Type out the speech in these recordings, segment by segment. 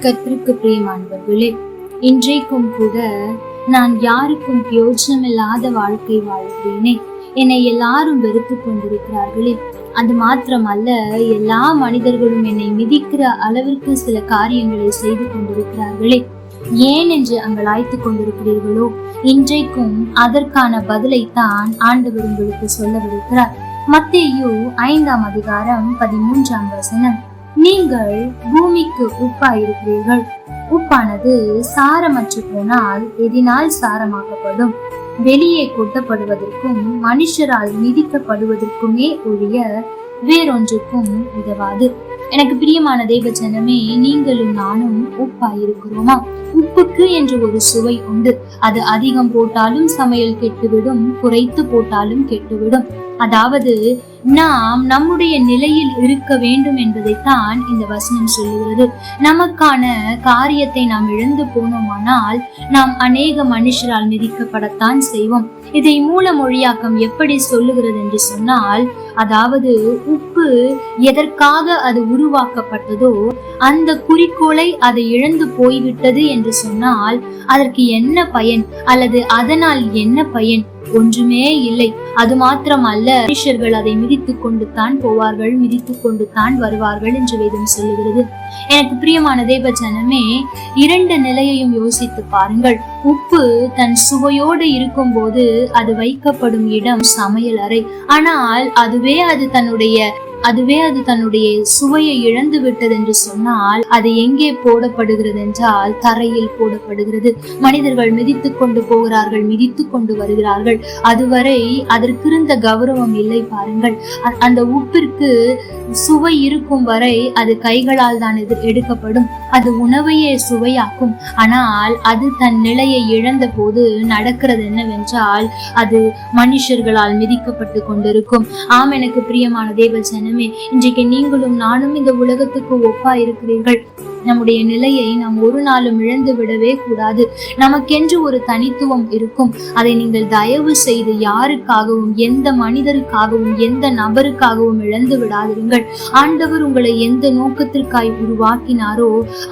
கத்திற்கு பிரியமானவர்களே இன்றைக்கும் கூட நான் யாருக்கும் பிரயோஜனமில்லாத வாழ்க்கை வாழ்கிறேனே. என்னை எல்லாரும் வெறுத்து கொண்டிருக்கிறார்களே. அது மாத்திரமல்ல எல்லா மனிதர்களும் என்னை மிதிக்கிற அளவிற்கு சில காரியங்களை செய்து கொண்டிருக்கிறார்களே. ஏன் என்று அங்கள் அழைத்துக் கொண்டிருக்கிறீர்களோ இன்றைக்கும் அதற்கான பதிலைத்தான் ஆண்டவர் உங்களுக்கு சொல்லவிருக்கிறார். மத்தேயு ஐந்தாம் அதிகாரம் பதிமூன்றாம் வசனம். நீங்கள் பூமிக்கு உப்பாயிருக்கிறீர்கள். உப்பானது சாரமற்று போனால் எதினால் சாரமாக்கப்படும். வெளியே கொட்டப்படுவதற்கும் மனுஷரால் மிதிக்கப்படுவதற்குமே ஒழிய வேறொன்றுக்கும் உதவாது. எனக்கு பிரியமான தெய்வ ஜனமே நீங்களும் நானும் உப்பாயிருக்கிறோமா? உப்புக்கு என்று ஒரு சுவை உண்டு. அது அதிகம் போட்டாலும் சமையல் கெட்டுவிடும் குறைத்து போட்டாலும் கெட்டுவிடும். அதாவது நாம் நம்முடைய நிலையில் இருக்க வேண்டும் என்பதைத்தான் இந்த வசனம் சொல்லுகிறது. நமக்கான காரியத்தை நாம் இழந்து போனோமானால் நாம் அநேக மனுஷரால் மிதிக்கப்படத்தான் செய்வோம். இதை மூல மொழியாக்கம் எப்படி சொல்லுகிறது என்று சொன்னால் அதாவது உப்பு எதற்காக அது உருவாக்கப்பட்டதோ அந்த குறிக்கோளை அது இழந்து போய்விட்டது என்று சொன்னால் அதற்கு என்ன பயன்? அல்லது அதனால் என்ன பயன்? ஒன்றுமே இல்லை. அது மாத்திரம் அல்ல மனுஷர்கள் அதை மிதித்து கொண்டு தான் போவார்கள் மிதித்து கொண்டு தான் வருவார்கள் என்று வேதம் சொல்லுகிறது. எனக்கு பிரியமான தேவ ஜனமே இரண்டு நிலையையும் யோசித்து பாருங்கள். உப்பு தன் சுவையோடு இருக்கும்போது அது வைக்கப்படும் இடம் சமையல் அறை. ஆனால் அதுவே அது தன்னுடைய அதுவே அது தன்னுடைய சுவையை இழந்து விட்டது என்று சொன்னால் அது எங்கே போடப்படுகிறது என்றால் தரையில் போடப்படுகிறது. மனிதர்கள் மிதித்து கொண்டு போகிறார்கள் மிதித்து கொண்டு வருகிறார்கள். அதுவரை அதற்கிருந்த கௌரவம் இல்லை பாருங்கள். அந்த உப்பிற்கு சுவை இருக்கும் வரை அது கைகளால் தான் எது எடுக்கப்படும். அது உணவையே சுவையாக்கும். ஆனால் அது தன் நிலையை இழந்த போது நடக்கிறது என்னவென்றால் அது மனுஷர்களால் மிதிக்கப்பட்டு கொண்டிருக்கும். ஆம் எனக்கு பிரியமான தேவ ஜனமே இன்றைக்கு நீங்களும் நானும் இந்த உலகத்துக்கு ஒப்பா இருக்கிறீர்கள் நம்முடைய நிலையை நாம் ஒரு நாளும் இழந்து விடவே கூடாது. நமக்கென்று ஒரு தனித்துவம் இருக்கும். அதை நீங்கள் தயவு செய்து யாருக்காகவும் எந்த மனிதருக்காகவும் எந்த நபருக்காகவும் இழந்து விடாதிருங்கள். ஆண்டவர் உங்களை எந்த நோக்கத்திற்காய் உருவாக்கினாரோ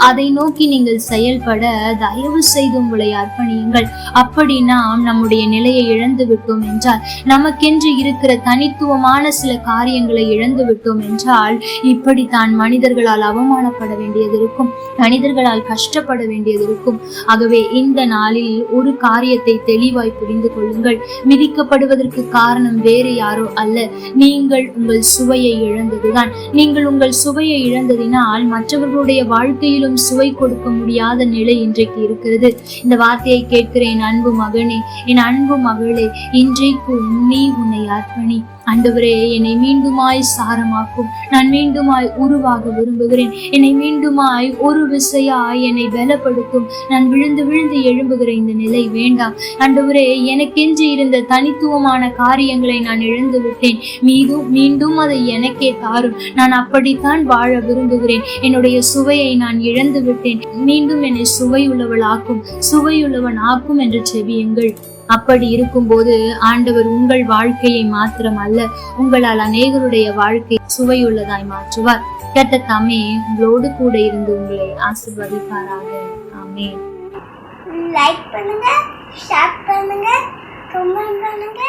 அதை நோக்கி நீங்கள் செயல்பட தயவு செய்து உங்களை அர்ப்பணியுங்கள். அப்படி நாம் நம்முடைய நிலையை இழந்து விட்டோம் என்றால் நமக்கென்று இருக்கிற தனித்துவமான சில காரியங்களை இழந்து விட்டோம் என்றால் இப்படித்தான் மனிதர்களால் அவமானப்பட வேண்டியது இருக்கும். இருக்கும். மனிதர்களால் கஷ்டப்பட வேண்டியது இருக்கும். ஆகவே இந்த நாளில் ஒரு காரியத்தை தெளிவாய் புரிந்து கொள்ளுங்கள். மிதிக்கப்படுவதற்கு காரணம் வேறு யாரோ அல்ல. நீங்கள் உங்கள் சுவையை இழந்ததுதான். நீங்கள் உங்கள் சுவையை இழந்ததினால் மற்றவர்களுடைய வாழ்க்கையிலும் சுவை கொடுக்க முடியாத நிலை இன்றைக்கு இருக்கிறது. இந்த வார்த்தையை கேட்கிற என் அன்பு மகனே. என் அன்பு மகளே இன்றைக்கும் நீ உன்னை அர்ப்பணி. ஆண்டவரே என்னை மீண்டுமாய் சாரமாக்கும். நான் மீண்டுமாய் உருவாக விரும்புகிறேன். என்னை மீண்டுமாய் ஒரு விசையாய் என்னை பலப்படுத்தும். நான் விழுந்து விழுந்து எழும்புகிற இந்த நிலை வேண்டாம். ஆண்டவரே எனக்கென்று இருந்த தனித்துவமான காரியங்களை நான் இழந்து விட்டேன். மீதும் மீண்டும் அதை எனக்கே தாரும். நான் அப்படித்தான் வாழ விரும்புகிறேன். என்னுடைய சுவையை நான் இழந்து விட்டேன். மீண்டும் என்னை சுவையுள்ளவள் ஆக்கும் சுவையுள்ளவன் ஆக்கும் என்று செவியுங்கள். அப்படி இருக்கும்போது ஆண்டவர் உங்கள் வாழ்க்கையை மாத்திரம் அல்ல உங்களால் அநேகருடைய வாழ்க்கை சுவையுள்ளதாய் மாற்றுவார். கர்த்தர் தாமே உங்களோடு கூட இருந்து உங்களை ஆசிர்வதிப்பாராக. ஆமே லைக் பண்ணுங்க ஷேர் பண்ணுங்க கமெண்ட் பண்ணுங்க.